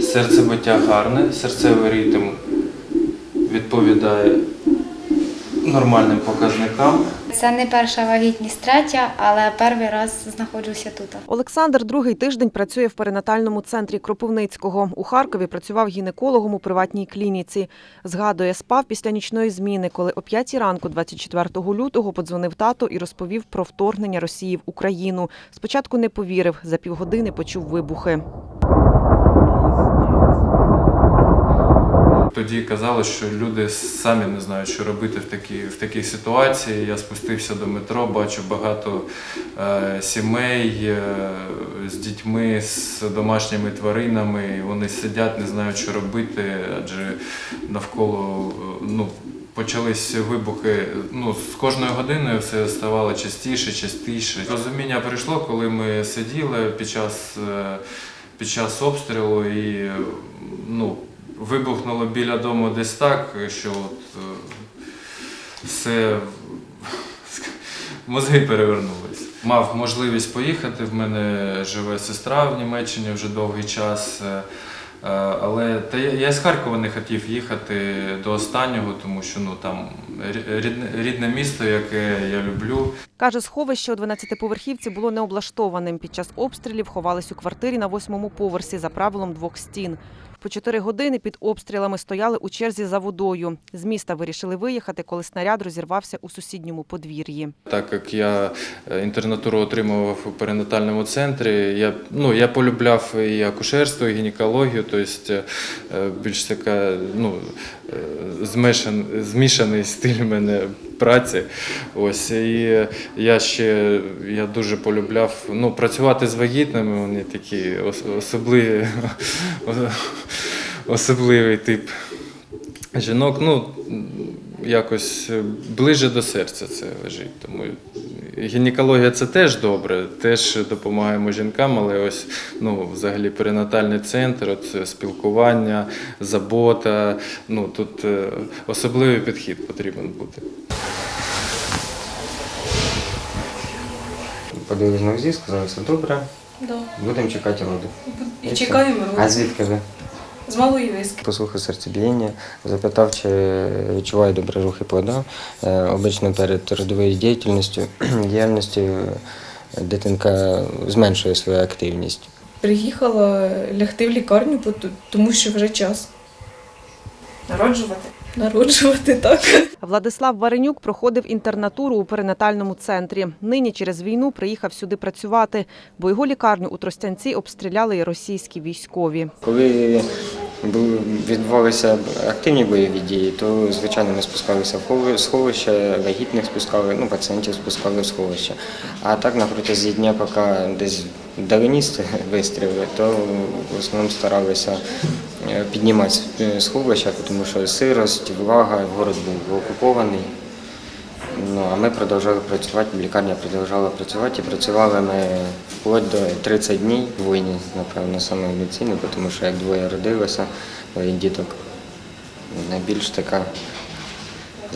Серцебиття гарне, серцевий ритм відповідає нормальним показникам. Це не перша вагітність, третя, але перший раз знаходжуся тут. Олександр другий тиждень працює в перинатальному центрі Кропивницького. У Харкові працював гінекологом у приватній клініці. Згадує, спав після нічної зміни, коли о 5 ранку 24 лютого подзвонив тато і розповів про вторгнення Росії в Україну. Спочатку не повірив, за півгодини почув вибухи. Тоді казали, що люди самі не знають, що робити в такій, в такій ситуації. Я спустився до метро, бачу багато е, сімей е, з дітьми, з домашніми тваринами. Вони сидять, не знають, що робити, адже навколо е, ну, почались вибухи. Ну, з кожною годиною все ставало частіше, частіше. Розуміння прийшло, коли ми сиділи під час, е, під час обстрілу і ну, вибухнуло біля дому десь так, що от, е, все мозги перевернулись. Мав можливість поїхати. В мене живе сестра в Німеччині вже довгий час. е, е, Але та я, з Харкова не хотів їхати до останнього, тому що ну там рідне, рідне місто, яке я люблю. Каже, сховище у 12-поверхівці було необлаштованим. Під час обстрілів ховались у квартирі на восьмому поверсі за правилом двох стін. По чотири години під обстрілами стояли у черзі за водою. З міста вирішили виїхати, коли снаряд розірвався у сусідньому подвір'ї. Так як я е, інтернатуру отримував у перинатальному центрі, я, ну, я полюбляв і акушерство, і гінекологію, тобто більш така ну, е, змішаний стиль в мене праці. Ось, і я ще я дуже полюбляв ну, працювати з вагітними, вони такі особливі, особливий тип жінок. Ну, якось ближе до серця це лежить. Тому гінекологія це теж добре, теж допомагаємо жінкам, але ось ну, взагалі перинатальний центр, от спілкування, забота. Ну, тут е, особливий підхід потрібен бути. Подивились на УЗІ, сказали, все добре, Да. будемо чекати роди. І чекаємо А звідки ви? З малої виски. Послухав серцебіяння, запитав, чи відчуває добре рухи плода. Е, Обично перед родовою діяльністю, діяльністю е, дитинка зменшує свою активність. Приїхала лягти в лікарню, тому що вже час. Народжувати? Народжувати, так. Владислав Варенюк проходив інтернатуру у перинатальному центрі. Нині через війну приїхав сюди працювати, бо його лікарню у Тростянці обстріляли і російські військові. Коли відбувалися активні бойові дії, то звичайно ми спускалися в сховище, вагітних спускали, ну пацієнтів спускали в сховище. А так на протязі дня, поки десь даленість вистріли, то в основному старалися е, піднімати е, сховища, тому що сирость, влага, город був окупований. Ну, а ми продовжували працювати, лікарня продовжувала працювати і працювали ми вплоть до 30 днів в війні, напевно, саме емоційно, тому що як двоє родилося, двоє діток, найбільш така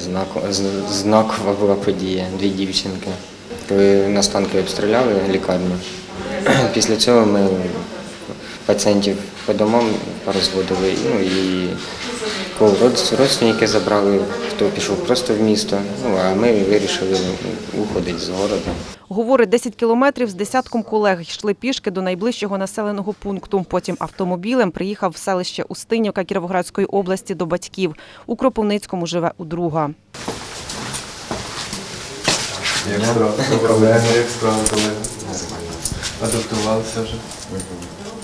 знако- з- знакова була подія, дві дівчинки. Коли нас танки обстріляли лікарню, після цього ми пацієнтів по домам порозводили, ну і кого родственники забрали, хто пішов просто в місто, ну а ми вирішили уходити з города. Говорить, 10 кілометрів з десятком колег йшли пішки до найближчого населеного пункту. Потім автомобілем приїхав в селище Устинівка Кіровоградської області до батьків. У Кропивницькому живе у друга. Як справа? Як справа, колеги? Адаптувалися вже.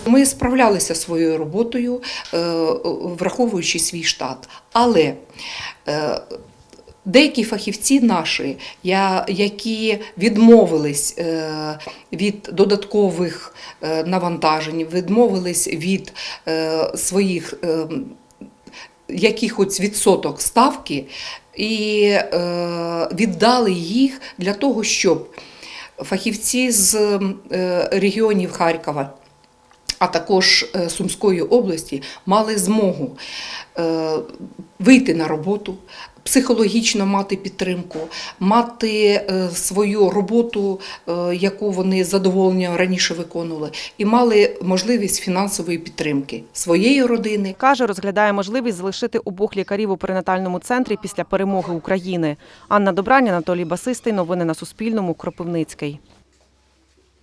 Ми справлялися своєю роботою, е, враховуючи свій штат. Але е, деякі фахівці наші, які відмовились е, від додаткових навантажень, відмовились від своїх якихось відсоток ставки і віддали їх для того, щоб фахівці з регіонів Харкова а також е, Сумської області мали змогу е, вийти на роботу, психологічно мати підтримку, мати е, свою роботу, яку вони з задоволенням раніше виконували, і мали можливість фінансової підтримки своєї родини. Каже, розглядає можливість залишити обох лікарів у перинатальному центрі після перемоги України. Анна Добрань, Анатолій Басистий. Новини на Суспільному. Кропивницький.